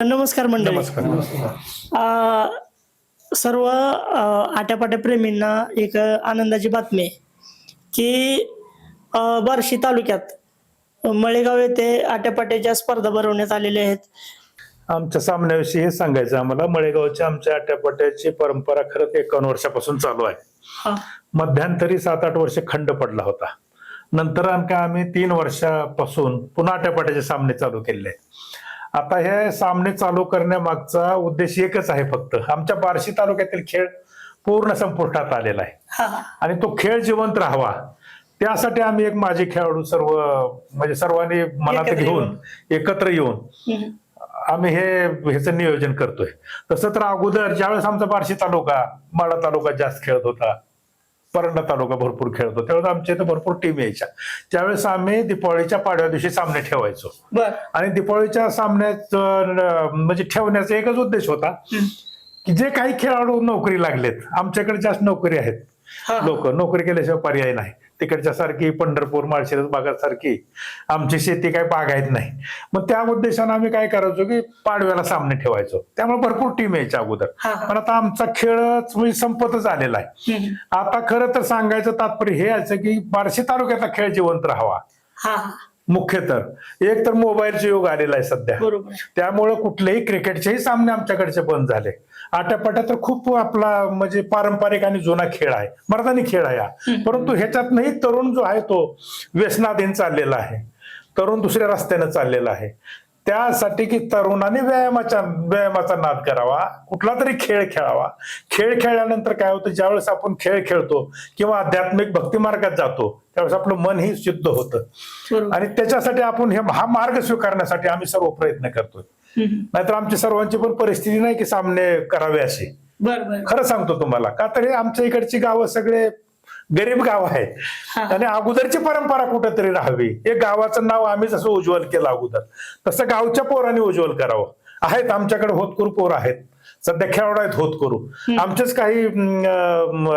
नमस्कार मंडळी. सर्व आट्यापाट्या प्रेमींना एक आनंदाची बातमी आहे की बार्शी तालुक्यात मळेगाव येथे आट्यापाट्याच्या स्पर्धा भरवण्यात आलेल्या आहेत. आमच्या सामन्याविषयी हे सांगायचं आम्हाला. मळेगावच्या आमच्या आट्यापाट्याची परंपरा खरंच एकावन्न वर्षापासून चालू आहे. हा, मध्यांतरी सात आठ वर्ष खंड पडला होता. नंतर आणखी आम्ही तीन वर्षापासून पुन्हा आट्यापाट्याचे सामने चालू केले आता हे सामने चालू करण्यामागचा उद्देश एकच आहे फक्त. आमच्या बार्शी तालुक्यातील खेळ पूर्ण संपुष्टात आलेला आहे. आणि तो खेळ जिवंत राहावा. त्यासाठी आम्ही एक माजी खेळाडू सर्व म्हणजे सर्वांनी मनात घेऊन एकत्र येऊन. आम्ही हे ह्याचं नियोजन करतोय. तसं तर अगोदर ज्यावेळेस आमचा बार्शी तालुका माडा तालुका जास्त खेळत होता परंडा तालुका भरपूर खेळत. त्यावेळेस आमच्या इथं भरपूर टीम यायच्या. त्यावेळेस आम्ही दिपावळीच्या पाडव्या दिवशी सामने ठेवायचो. आणि दिपावळीच्या सामन्यात म्हणजे ठेवण्याचा एकच उद्देश होता. की जे काही खेळाडू नोकरी लागलेत आमच्याकडे जास्त नोकरी आहेत. लोक नोकरी केल्याशिवाय पर्याय नाही. तिकडच्या सारखी पंढरपूर माळशिरस भागासारखी. आमची शेती काही बागायत नाही. मग त्या उद्देशानं आम्ही काय करायचो की पाडव्याला सामने ठेवायचो. त्यामुळे भरपूर टीम यायच्या अगोदर. पण आता आमचा खेळच म्हणजे संपतच आलेला आहे. आता खरं तर सांगायचं तात्पर्य हे याचं की बार्शी तालुक्यातला खेळ जिवंत राहावा. मुख्य तर एक तर मोबाईलचा युग आलेला आहे सध्या. त्यामुळं कुठलेही क्रिकेटचेही सामने आमच्याकडचे बंद झाले. आट्यापाट्या तर खूप आपला म्हणजे पारंपरिक आणि जुना खेळ आहे. मर्दानी खेळ आहे हा. परंतु ह्याच्यातनंही तरुण जो आहे तो व्यसनाधीन चाललेला आहे. तरुण दुसऱ्या रस्त्याने चाललेला आहे. त्यासाठी की तरुणांनी व्यायामाच्या व्यायामाचा नाद करावा. कुठला तरी खेळ खेळावा. खेळ खेळल्यानंतर काय होतं ज्यावेळेस आपण खेळ खेळतो किंवा आध्यात्मिक भक्ती मार्गात जातो त्यावेळेस आपलं मन ही शुद्ध होतं. आणि त्याच्यासाठी आपण हे हा मार्ग स्वीकारण्यासाठी आम्ही सर्व प्रयत्न करतोय. नाहीतर आमची सर्वांची पण परिस्थिती नाही की सामने करावे अशी बर. खरं सांगतो तुम्हाला. का तर हे आमच्या इकडची गावं सगळे गरीब गाव आहेत हा. आणि अगोदरची परंपरा कुठेतरी राहावी. हे गावाचं नाव आम्ही जसं उज्ज्वल केलं अगोदर. तसं गावच्या पोरांनी उज्ज्वल करावं. आहेत आमच्याकडे होतकरू पोर आहेत. सध्या खेळाडू आहेत होत करू. आमचेच काही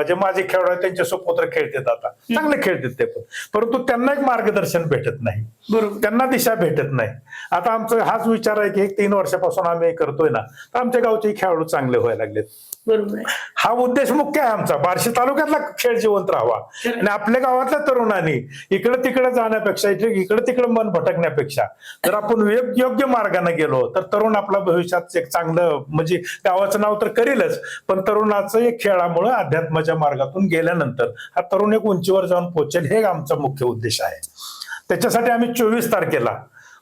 जे माझे खेळाडू आहेत त्यांचे सुपुत्र खेळतात आता. चांगले खेळतात ते पण. परंतु त्यांना एक मार्गदर्शन भेटत नाही. बरोबर. त्यांना दिशा भेटत नाही. आता आमचा हाच विचार आहे की एक तीन वर्षापासून आम्ही करतोय ना तर आमच्या गावचे खेळाडू चांगले व्हायला लागलेत. बरोबर हा उद्देश मुख्य आहे आमचा. बार्शी तालुक्यातला खेळ जिवंत राहावा. आणि आपल्या गावातल्या तरुणांनी इकडे तिकडे जाण्यापेक्षा इकडे तिकडे मन भटकण्यापेक्षा जर आपण योग- योग्य मार्गाने गेलो तर तरुण आपल्या भविष्यात एक चांगलं म्हणजे गावाचं नाव तर करीलच पण तरुणाचं एक खेळामुळे अध्यात्माच्या मार्गातून गेल्यानंतर हा तरुण एक उंचीवर जाऊन पोहोचेल हे आमचा मुख्य उद्देश आहे. त्याच्यासाठी आम्ही चोवीस तारखेला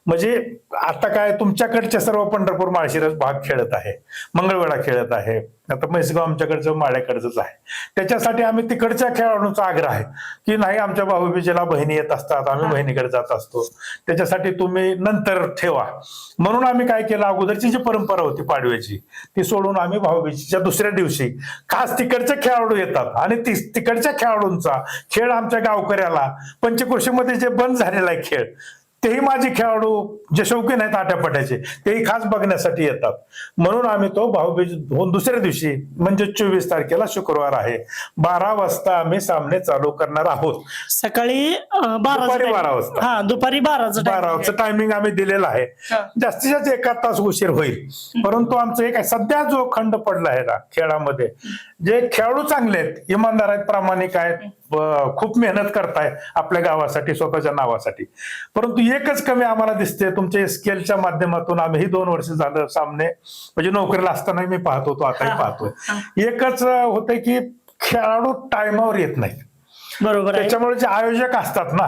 म्हणजे आता काय तुमच्याकडचे सर्व पंढरपूर माळशिरस भाग खेळत आहे मंगळवेढा खेळत आहे आता म्हैसगाव आमच्याकडचं माळ्याकडचंच आहे. त्याच्यासाठी आम्ही तिकडच्या खेळाडूंचा आग्रह आहे की नाही आमच्या भाऊबीजेला बहिणी येत असतात आम्ही बहिणीकडे जात असतो. त्याच्यासाठी तुम्ही नंतर ठेवा. म्हणून आम्ही काय केलं अगोदरची जी परंपरा होती पाडव्याची ती सोडून आम्ही भाऊबीजेच्या दुसऱ्या दिवशी खास तिकडचे खेळाडू येतात आणि ती तिकडच्या खेळाडूंचा खेळ आमच्या गावकऱ्याला पंचकृषीमध्ये जे बंद झालेला आहे खेळ तेही माझे खेळाडू जे शौकीन आहेत आट्यापाट्याचे तेही खास बघण्यासाठी येतात म्हणून आम्ही तो भाऊबीज होऊन दुसऱ्या दिवशी म्हणजे चोवीस तारखेला शुक्रवार आहे बारा वाजता आम्ही सामने चालू करणार आहोत सकाळी अं, दुपारी. बारा वाजता. हा दुपारी बाराचं time. बाराचं टायमिंग आम्ही दिलेलं आहे हा. जास्तीत जास्त एका तास उशीर होईल परंतु आमचं एक आहे सध्या जो खंड पडला आहे ना खेळामध्ये जे खेळाडू चांगले आहेत इमानदार आहेत प्रामाणिक आहेत खूप मेहनत करताय आपल्या गावासाठी स्वतःच्या नावासाठी. परंतु एकच कमी आम्हाला दिसते तुमच्या स्केलच्या माध्यमातून आम्ही ही दोन वर्ष झालं सामने. म्हणजे नोकरीला असतानाही मी पाहत होतो आताही. पाहतोय. एकच होते की खेळाडू टायमावर येत नाहीत. बरोबर त्याच्यामुळे जे आयोजक असतात ना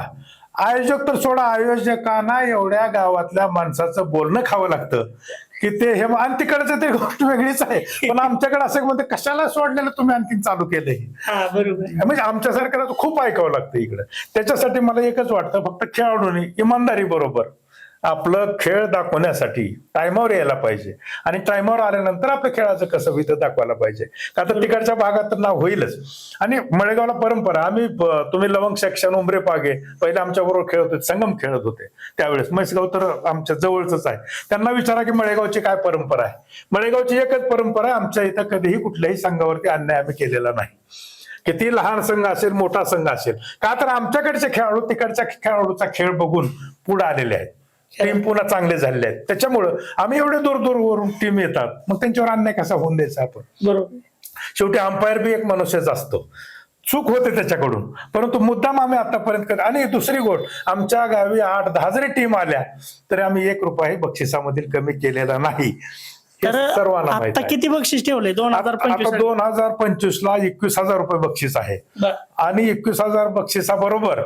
आयोजक तर सोडा आयोजकांना एवढ्या गावातल्या माणसाचं बोलणं खावं लागतं. की ते हे आणि तिकडचं ते गोष्ट वेगळीच आहे. पण आमच्याकडे असं म्हणते कशाला सोडलेलं तुम्ही आणखीन चालू केलं बरोबर. म्हणजे आमच्यासारख्याला तर खूप ऐकावं लागतं इकडं. त्याच्यासाठी मला एकच वाटतं फक्त खेळाडूंनी इमानदारी बरोबर. आपलं खेळ दाखवण्यासाठी टायमावर यायला पाहिजे. आणि टायमावर आल्यानंतर आपल्या खेळाचं कसं होतं दाखवायला पाहिजे. का तर तिकडच्या भागात तर नाव होईलच. आणि मळेगावला परंपरा आम्ही तुम्ही लवंग सेक्शन उमरे पागे पहिले आमच्या बरोबर खेळत होते संगम खेळत होते त्यावेळेस. म्हैसगाव तर आमच्या जवळच आहे. त्यांना विचारा की मळेगावची काय परंपरा आहे. मळेगावची एकच परंपरा आहे आमच्या इथं कधीही कुठल्याही संघावरती अन्याय आम्ही केलेला नाही. किती लहान संघ असेल मोठा संघ असेल का तर आमच्याकडचे खेळाडू तिकडच्या खेळाडूचा खेळ बघून पुढे आलेले आहेत. टीम पुन्हा चांगले झालेले आहेत. त्याच्यामुळं आम्ही एवढे दूर दूरवरून टीम येतात. मग त्यांच्यावर अन्याय कसा होऊन द्यायचा आपण? बरोबर. शेवटी अंपायर बी एक मनुष्यच असतो. चूक होते त्याच्याकडून. परंतु मुद्दाम आम्ही आतापर्यंत करत आणि दुसरी गोष्ट आमच्या गावी आठ दहा जरी टीम आल्या तरी आम्ही एक रुपयाही बक्षिसामधील कमी केलेला नाही. तर सर्वांना आता. किती बक्षीस ठेवले? दोन हजार पंचवीस दोन हजार पंचवीस ला एकवीस हजार रुपये बक्षीस आहे. आणि एकवीस हजार बक्षिसाबरोबर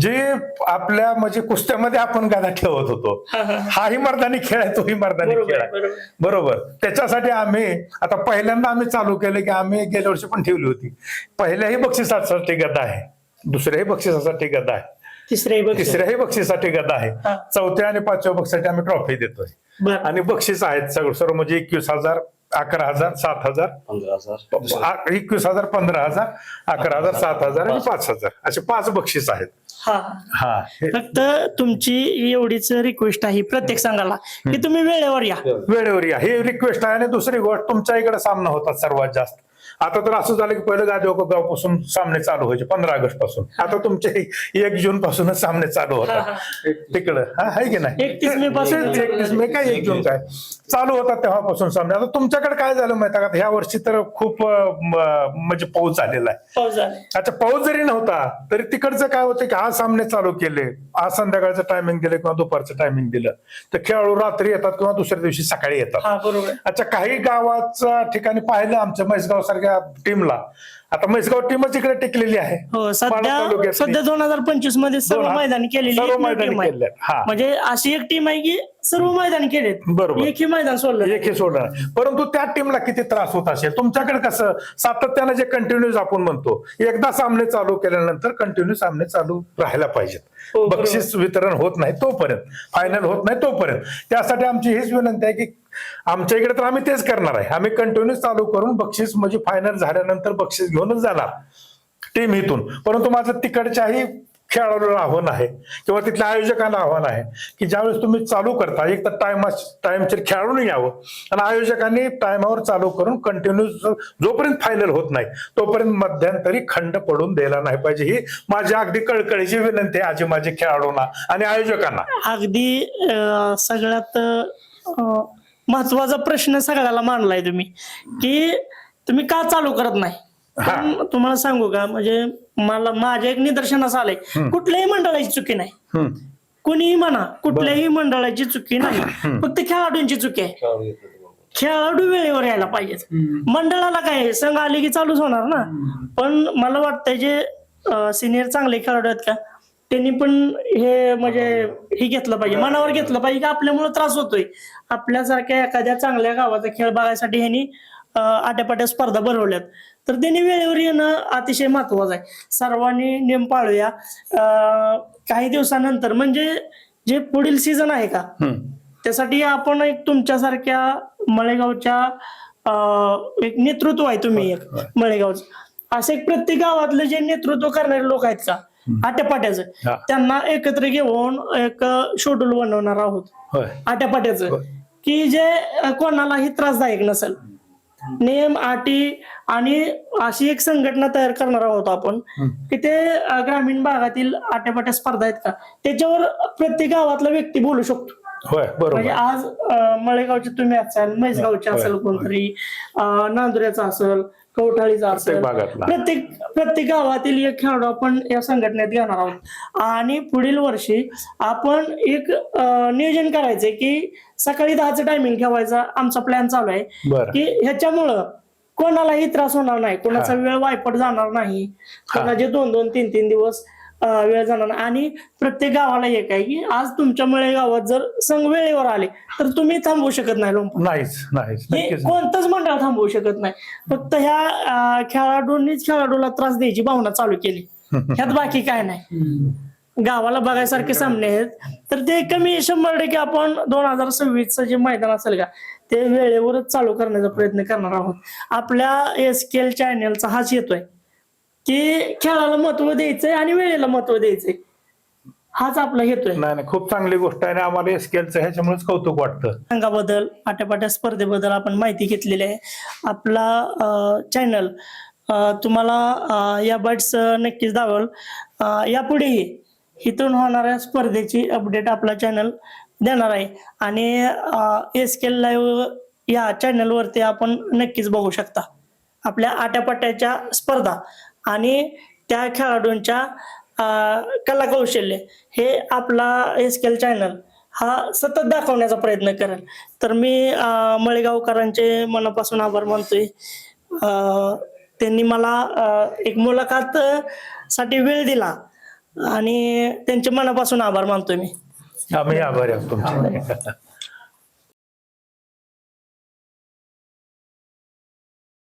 जे आपल्या म्हणजे कुस्त्यामध्ये आपण गादा ठेवत होतो. हा, हा, हा. हाही मर्दानी खेळ आहे तोही मर्दानी खेळ आहे. बरोबर. त्याच्यासाठी आम्ही आता पहिल्यांदा आम्ही चालू केलं की आम्ही गेल्या वर्षी पण ठेवली होती. पहिल्याही बक्षिसासाठी गदा आहे. दुसऱ्याही बक्षिसासाठी गदा आहे. तिसऱ्याही बक्षिसासाठी गदा आहे. चौथ्या आणि पाचव्या बक्षीसाठी आम्ही ट्रॉफी देतोय. आणि बक्षीस आहेत सगळं सर्व म्हणजे एकवीस हजार अकरा हजार सात हजार. पंधरा हजार. आ- एकवीस हजार पंधरा हजार अकरा हजार सात हजार आणि पाच हजार. असे पाच बक्षीस आहेत. हा. हा हे फक्त तुमची एवढीच रिक्वेस्ट आहे प्रत्येक संघाला की तुम्ही वेळेवर या. वेळेवर या. हे रिक्वेस्ट आहे आणि दुसरी गोष्ट तुमच्या इकडे सामना होतात सर्वात जास्त. आता तर असं झालं की पहिलं गावपासून सामने चालू व्हायचे पंधरा ऑगस्टपासून आता तुमचे एक जून पासूनच सामने चालू होतात. तिकडं. हा आहे की नाही? 31 मे पासून. एकतीस मे काय एक जून काय? चालू होतात तेव्हापासून सामने. आता तुमच्याकडे काय झालं माहिती का? ह्या वर्षी तर खूप म्हणजे पाऊस झालेला आहे. अच्छा पाऊस जरी नव्हता तरी तिकडचं काय होतं की आज सामने चालू केले. आज संध्याकाळचं टायमिंग दिलं किंवा दुपारचं टायमिंग दिलं. तर खेळाडू रात्री येतात किंवा दुसऱ्या दिवशी सकाळी येतात. अच्छा काही गावाच्या ठिकाणी पाहिलं आमच्या म्हैसगाव सारख्या टीमला. आता म्हैसगाव टीमच इकडे टिकलेली आहे. हो सध्या दोन हजार पंचवीसमध्ये सर्व दोन- मैदानी केलेली सर्व मैदानी. म्हणजे अशी एक टीम आहे की सर्व मैदान केलेत. बरोबर. एकही मैदान सोडलं एक हे सोडलं. परंतु त्या टीमला किती त्रास होत असेल? तुमच्याकडे कसं सातत्यानं जे कंटिन्यूज आपण म्हणतो एकदा सामने चालू केल्यानंतर कंटिन्यू सामने चालू राहायला पाहिजेत. हो. बक्षीस वितरण होत नाही तोपर्यंत. फायनल होत नाही तोपर्यंत. त्यासाठी आमची हीच विनंती आहे की आमच्या इकडे तर आम्ही तेच करणार आहे. आम्ही कंटिन्यू चालू करून बक्षीस म्हणजे फायनल झाल्यानंतर बक्षीस घेऊनच जाणार टीम इथून. परंतु माझं तिकडच्याही खेळाडूला आव्हान आहे किंवा तिथल्या आयोजकांना आव्हान आहे की ज्यावेळेस तुम्ही चालू करता एक तर टाइम टाइमचे खेळाडून यावं आणि आयोजकांनी टायमावर चालू करून कंटिन्यू जोपर्यंत फायनल होत नाही तोपर्यंत मध्यंतरी खंड पडून द्यायला नाही पाहिजे. ही माझी अगदी कळकळीची विनंती आहे आजी माझे खेळाडूंना आणि आयोजकांना. अगदी सगळ्यात महत्त्वाचा प्रश्न सगळ्याला मांडलाय तुम्ही. की तुम्ही का चालू करत नाही. पण तुम्हाला सांगू का म्हणजे मला माझ्या एक निदर्शनास आलंय. कुठल्याही मंडळाची चुकी नाही. कुणीही म्हणा कुठल्याही मंडळाची चुकी नाही. फक्त खेळाडूंची चुकी आहे. खेळाडू वेळेवर यायला पाहिजेत. मंडळाला काय आहे, संघ आले की चालूच होणार ना? पण मला वाटतंय जे सिनियर चांगले खेळाडू आहेत का त्यांनी पण हे म्हणजे हे. घेतलं पाहिजे मनावर घेतलं पाहिजे की आपल्यामुळे त्रास होतोय. आपल्यासारख्या एखाद्या चांगल्या गावाचा खेळ बघायसाठी ह्यांनी आट्यापाट्या स्पर्धा भरवल्यात. तर त्यांनी वेळेवर येणं अतिशय महत्वाचं आहे. सर्वांनी नियम पाळूया. काही दिवसानंतर म्हणजे जे पुढील सीझन आहे का. त्यासाठी आपण एक तुमच्यासारख्या मळेगावच्या एक नेतृत्व आहे तुम्ही एक मळेगावचं. असं एक प्रत्येक गावातलं जे नेतृत्व करणारे लोक आहेत का आट्यापाट्याचं. त्यांना एकत्र घेऊन एक शेड्यूल बनवणार आहोत. आट्यापाट्याचं. की जे कोणालाही त्रासदायक नसेल. नियम अटी आणि अशी एक संघटना तयार करणार आहोत आपण की ते ग्रामीण भागातील आट्यापाट्या स्पर्धा आहेत का? त्याच्यावर प्रत्येक गावातला व्यक्ती बोलू शकतो. होय म्हणजे बरोबर आज अं, मळेगावचे तुम्ही असाल म्हैसगावचे होय, असेल होय. कोणतरी अं, नांदुऱ्याचा असेल कवठाळीचा असेल भागातला. प्रत्येक प्रत्येक गावातील एक खेळाडू आपण या संघटनेत घेणार आहोत आणि पुढील वर्षी आपण एक अं, नियोजन करायचंय की सकाळी दहाचं टायमिंग ठेवायचा आमचा प्लॅन चालू आहे बरं की ह्याच्यामुळं कोणालाही त्रास होणार नाही कोणाचा हा. वेळ वायपट जाणार नाही. कोणाचे दोन दोन तीन तीन दिवस वेळ जाणार नाही. आणि प्रत्येक गावाला एक आहे की आज तुमच्या मळे गावात जर संघ वेळेवर आले तर तुम्ही थांबवू शकत नाही लोंब नाहीच नाहीच. हे नक्कीच कोणतंच मंडळ थांबवू शकत नाही. फक्त ह्या खेळाडूंनीच खेळाडूला त्रास द्यायची भावना चालू केली. ह्यात बाकी काय नाही. गावाला बघायसारखे सामने आहेत. तर ते कमी शंभर टक्के आपण दोन हजार सव्वीसचं जे मैदान असेल का ते वेळेवरच चालू करण्याचा प्रयत्न करणार आहोत. आपल्या एस के एल चॅनलचा हाच येतोय की खेळाला महत्त्व द्यायचंय आणि वेळेला महत्त्व द्यायचंय. हाच आपला हेतोय नाही नाही खूप चांगली गोष्ट आहे आणि आम्हाला स्केलचं ह्याच्यामुळेच कौतुक वाटतं. संघाबद्दल आट्यापाट्या स्पर्धेबद्दल आपण माहिती घेतलेली आहे. आपला चॅनल तुम्हाला अं, या बर्ड्स नक्कीच दावल अं, यापुढेही इथून होणाऱ्या स्पर्धेची अपडेट आपला चॅनल देणार आहे. आणि एस के लाईव्ह या चॅनलवरती आपण नक्कीच बघू शकता. आपल्या आट्यापाट्याच्या स्पर्धा. आणि त्या खेळाडूंच्या कलाकौशल्य हे आपला एस के चॅनल हा सतत दाखवण्याचा प्रयत्न करेल. तर मी अं, मळेगावकरांचे मनापासून आभार मानतोय. अं, त्यांनी मला एक मुलाखत साठी वेळ दिला आणि त्यांचे मनापासून आभार मानतोय मी. आम्ही आभारी आहोत तुमचे.